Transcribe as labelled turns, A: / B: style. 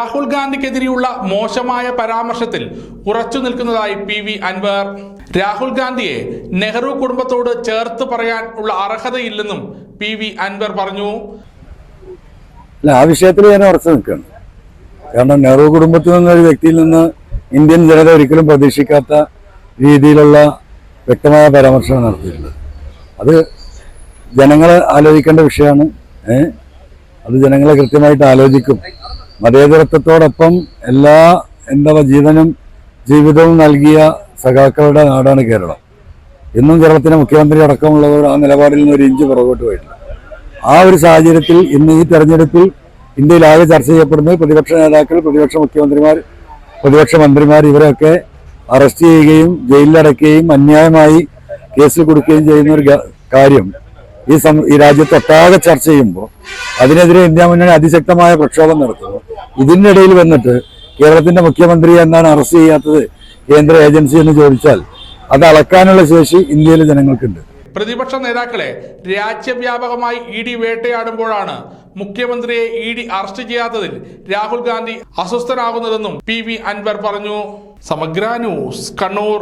A: രാഹുൽ ഗാന്ധിക്കെതിരെയുള്ള മോശമായ പരാമർശത്തിൽ ഉറച്ചു നിൽക്കുന്നതായി പി വി അൻവർ. രാഹുൽ ഗാന്ധിയെ നെഹ്റു കുടുംബത്തോട് ചേർത്ത് പറയാൻ ഉള്ള അർഹതയില്ലെന്നും പി വി അൻവർ പറഞ്ഞു.
B: ആ വിഷയത്തിൽ ഞാൻ ഉറച്ചു നിൽക്കുകയാണ്. കാരണം നെഹ്റു കുടുംബത്തിൽ നിന്ന് ഒരു വ്യക്തിയിൽ നിന്ന് ഇന്ത്യൻ ജനത ഒരിക്കലും പ്രതീക്ഷിക്കാത്ത രീതിയിലുള്ള വ്യക്തമായ പരാമർശമാണ് നടത്തിയിട്ടുള്ളത്. അത് ജനങ്ങൾ ആലോചിക്കേണ്ട വിഷയമാണ്. അത് ജനങ്ങളെ കൃത്യമായിട്ട് ആലോചിക്കും. മതേതരത്വത്തോടൊപ്പം എല്ലാ എന്താ പറയുക, ജീവനും ജീവിതവും നൽകിയ സഖാക്കളുടെ നാടാണ് കേരളം. ഇന്നും കേരളത്തിലെ മുഖ്യമന്ത്രി അടക്കമുള്ളവർ ആ നിലപാടിൽ നിന്ന് ഒരു ഇഞ്ച് പുറകോട്ട് പോയിട്ടില്ല. ആ ഒരു സാഹചര്യത്തിൽ ഇന്ന് ഈ തെരഞ്ഞെടുപ്പിൽ ഇന്ത്യയിലാകെ ചർച്ച ചെയ്യപ്പെടുന്നത് പ്രതിപക്ഷ നേതാക്കൾ പ്രതിപക്ഷ മുഖ്യമന്ത്രിമാർ പ്രതിപക്ഷ മന്ത്രിമാർ ഇവരെയൊക്കെ അറസ്റ്റ് ചെയ്യുകയും ജയിലിലടയ്ക്കുകയും അന്യായമായി കേസ് കൊടുക്കുകയും ചെയ്യുന്ന ഒരു കാര്യം ഈ സം ഈ രാജ്യത്തൊട്ടാകെ ചർച്ച ചെയ്യുമ്പോൾ അതിനെതിരെ ഇന്ത്യ മുന്നണി അതിശക്തമായ പ്രക്ഷോഭം നടത്തുന്നു. ഇതിന്റെ ഇടയിൽ വന്നിട്ട് കേരളത്തിന്റെ മുഖ്യമന്ത്രി എന്നാണ് അറസ്റ്റ് ചെയ്യാത്തത് കേന്ദ്ര ഏജൻസി എന്ന് ചോദിച്ചാൽ അത് അളക്കാനുള്ള ശേഷി ഇന്ത്യയിലെ ജനങ്ങൾക്കുണ്ട്.
A: പ്രതിപക്ഷ നേതാക്കളെ രാജ്യവ്യാപകമായി ഇ ഡി വേട്ടയാടുമ്പോഴാണ് മുഖ്യമന്ത്രിയെ ഇ ഡി അറസ്റ്റ് ചെയ്യാത്തതിൽ രാഹുൽ ഗാന്ധി അസ്വസ്ഥനാകുന്നതെന്നും പി വി അൻവർ പറഞ്ഞു. സമഗ്ര ന്യൂസ് കണ്ണൂർ.